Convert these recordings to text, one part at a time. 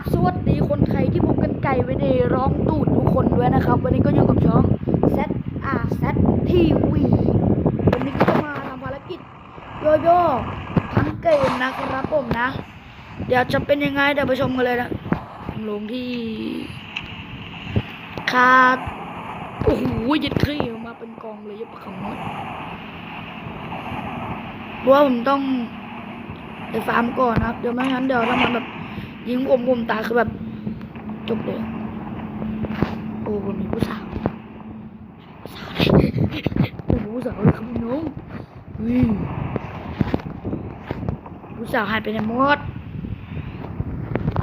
บสวัสดีคนไทยที่ผมกันไก่ไว้ในร้องตูดทุกคนด้วยนะครับ วันนี้ก็อยู่กับช่อง Z R Z TV วันนี้ก็จะมาทำภารกิจโยโย่ทั้งเกมนะครับผมนะ เดี๋ยวจะเป็นยังไงเดี๋ยวไปชมกันเลยนะลงที่คาโอ้โหยัดขี้มาเป็นกองเลยยัดประคำมดเพราะว่าผมต้องไปฟาร์มก่อนนะครับ เดี๋ยวไม่งั้นเดี๋ยวถ้ามันแบบ ยิงผมผมตาคือแบบจบเลยโอ้ผมมีผู้สาวผู้สาวเลยผมมีผู้สาวเลยครับพี่น้องอุ้ยผู้สาวหายไปไหนหมด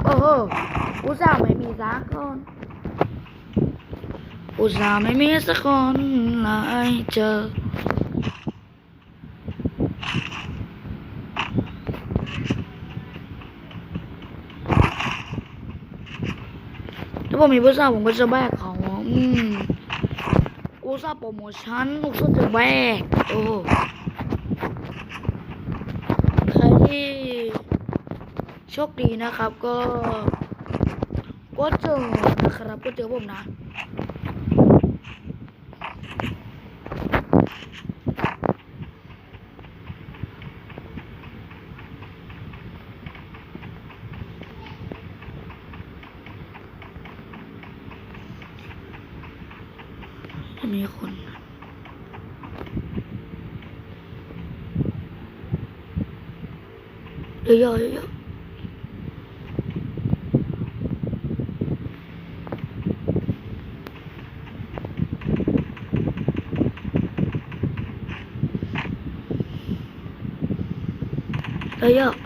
โอ้โหผู้สาวไม่มีสักคนผู้สาวไม่มีสักคนเลยเจอ ถ้าผมมีผู้สาผมก็จะแบกเขาอืมกูทราบโปรโมชั่นอุตส่าจะแบกโอ้ใครที่โชคดีนะครับก็ก็เจอนะครับก็เจอผมนะ มีคนเยอะๆเยอะเยอะๆ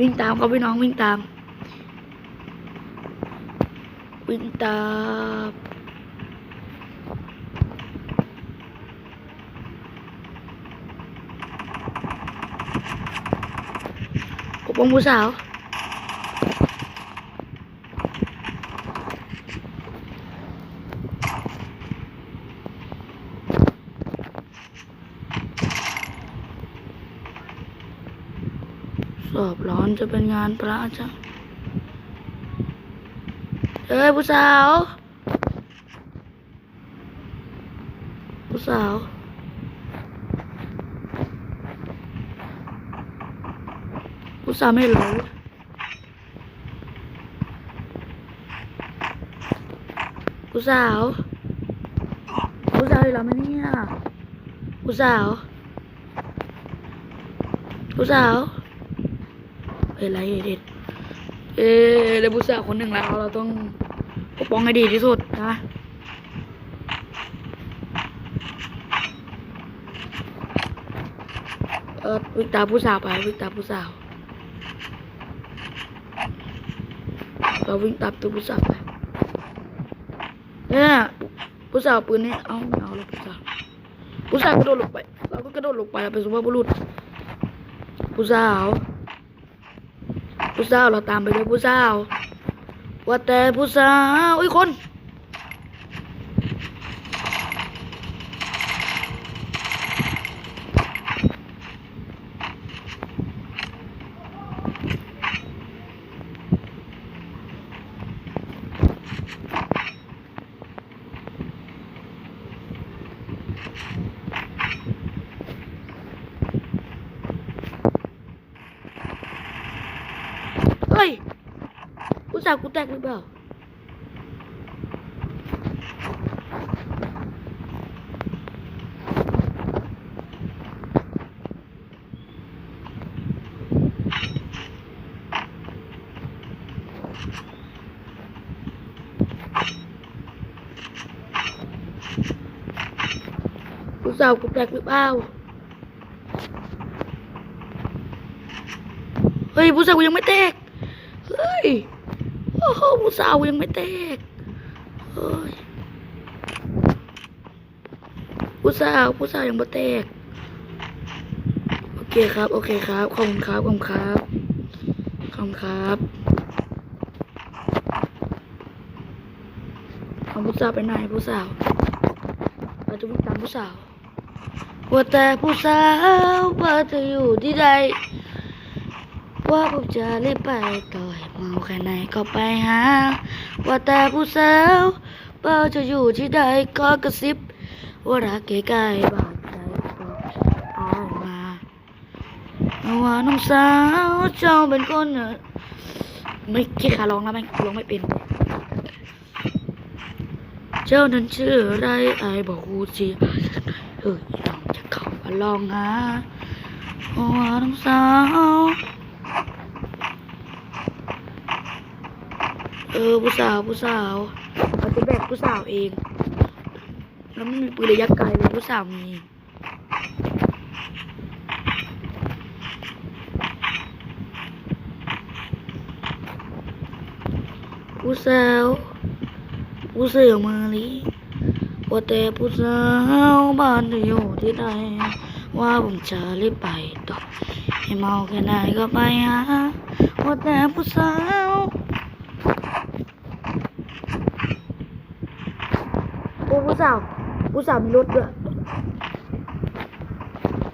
วิ่งตามครับพี่น้องวิ่งตาม วิ่งตามปกป้องผู้สาว สอบร้อนจะเป็นงานพระจ้ะเอ้ยผู้สาว ผู้สาวผู้สาวไม่รู้ผู้สาวผู้สาวอยู่แล้วไหมเนี่ยผู้สาวผู้สาว เป็นไรเด็ดเออแล้วผู้สาคนหนึ่งแล้วเราต้องปกป้องให้ดีที่สุดนะเออวิ่งตาผู้สาวไปวิ่งตาผู้สาวเราวิ่งตามตัวผู้สาวไปเนี่ยผู้สาวปืนนี่เอาไม่เอาล้วผู้สาวผู้สาวกระโดดลงไป เราก็กระโดดลงไปเราเป็นสุภาพบุรุษผู้สาว ผู้สาวเราตามไปเลยผู้สาว ว่าแต่ผู้สาวอุ้ยคน เฮ้ยผู้สาวกูแตกหรือเปล่าผู้ส ยผู้สาวกูยังไม่แตกเฮ้ยโอ้โหผู้สาวยังไม่แตกเฮ้ยผู้สาวผู้สาวยังไม่แตก โอเคครับ โอเคครับ ขอบคุณครับ ขอบคุณครับ ขอบคุณครับเอาผู้สาวไปไหนผู้สาวเราจะวิ่งตามผู้สาวว่าแต่ผู้สาวว่าเธออยู่ที่ใด ว่าผมจะรีบไปต่อยเมาแค่ไหนก็ไปหา ว่าแต่ผู้สาวว่าจะอยู่ที่ใดก็กระซิบ ว่ารักใกล้ๆบานใจก็อามาว่าน้องสาวเจ้าเป็นคนเอ่อไม่ขี้ขาร้องแล้วไม่ร้องไม่เป็น เจ้านั้นชื่ออะไรไอ้บอกกูจีเออน้องจะเข้ามาลองหาว่าน้องสาว เออผู้สาวผู้สาวเราจะแบกผู้สาวเองแล้วไม่มีปืนระยะไกลเลยผู้สาวมีผู้สาวผู้เสือมาลีว่าแต่ผู้สาวบ้านเธออยู่ที่ไหนว่าผมจะรีบไปต่อให้เมาแค่ไหนก็ไปหาว่าแต่ผู้สาวโอ้ ผู้สาวผู้สาวมีรถด้วย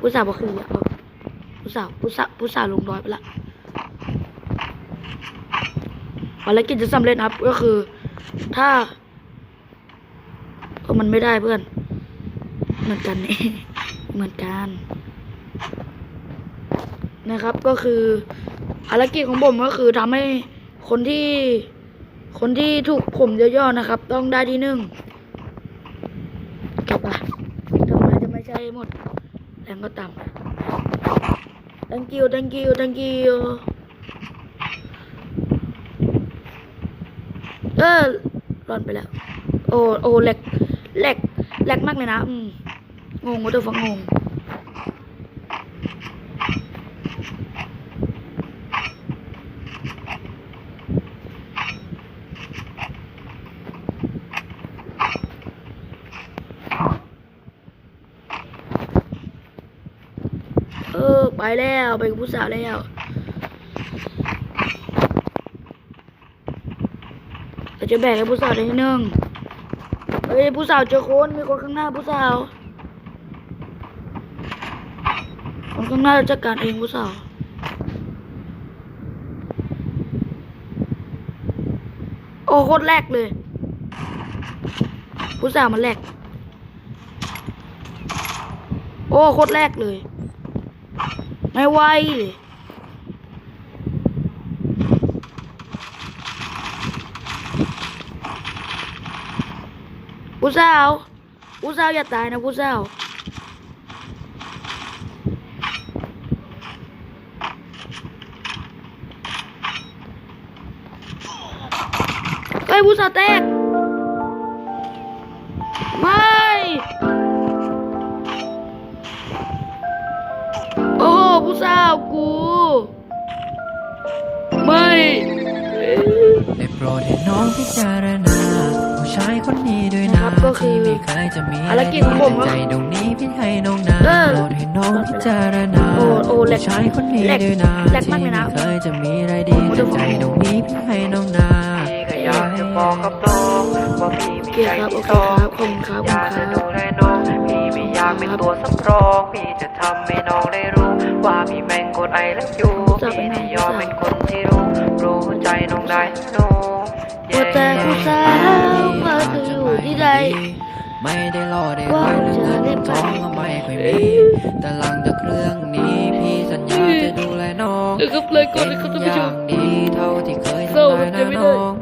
ผู้สาวบอกคืออะเอาผู้สาวผู้สาวผู้สาวลงดอยไปละภารกิจจะสำเร็จนะครับ ก็คือ ถ้าเออมันไม่ได้เพื่อน เหมือนกันนี่เหมือนกันนะครับก็คือภารกิจของผมก็คือทำให้คนที่คนที่ถูกผมย่อๆนะครับ ต้องได้ที่หนึ่งกลับมาทำไมจะไม่ใช่หมดังก็ต่ำ thank you thank you thank you เออรอนไปแล้ว โอ้โอ้แหลกแหลกแหลกมากเลยนะ อืม งงว่าตัวฟังงง แล้วไปกับผู้สาวแล้วเราจะแบกให้ผู้สาวได้หนึ่งเฮ้ยผู้สาวเจอคนมีคนข้างหน้าผู้สาวคนข้างหน้าเราจัดการเองผู้สาวโอ้โคตรแรกเลย ผู้สาวมันแรกโอ้โคตรแรกเลย ไม่ไหวเลยผู้สาวผู้สา ผู้สาวกู ไม่ได้โปรดให้น้องพิจารณาผู้ชายคนนี้ด้วยนะครับก็คือที่ไม่เคยจะมีภารกิจของผมก็ใจตรงนี้พี่ให้น้องนาเออโปรดให้น้องพิจารณาโอ้โอ้แหลกผู้ชายคนนี้แหลกด้วยนะแหลกที่มากเลยนะไม่เคยจะมีอะไรดีโอ้แต่เดี๋ยวใจตรงนี้พี่ให้น้องนาพี่ก็อยากจะบอกกับน้องว่าพี่โอมีเคใจครับโอที่เคต้องครับขอบคุณครับอขอบยากคุจะณคดูรับแลน้องพี่ไม่อยากเป็นตัวสำรองพี่จะทำให้น้องได้รู้ ว่าพี่แม่งกดไอแล้วอยู่จะไปพี่ไหนที่ยอมเป็นคนที่รู้ รู้ใจน้องได้นะน้องว่าแต่ผู้สาวว่าเธออยู่ที่ใดไม่ได้รอได้ว่าไว้หรือจะเงินได้ทองไปก็ไม่ค่อยมีแต่หลังจากเรื่องนี้ พี่สัญญาจะดูแลน้องเดี๋ยวครับเลยก่อนนะครับท่านผู้ชมเป็นอย่างดีเท่าที่เคยเศร้าทำได้จะนะไม่ได้น้อง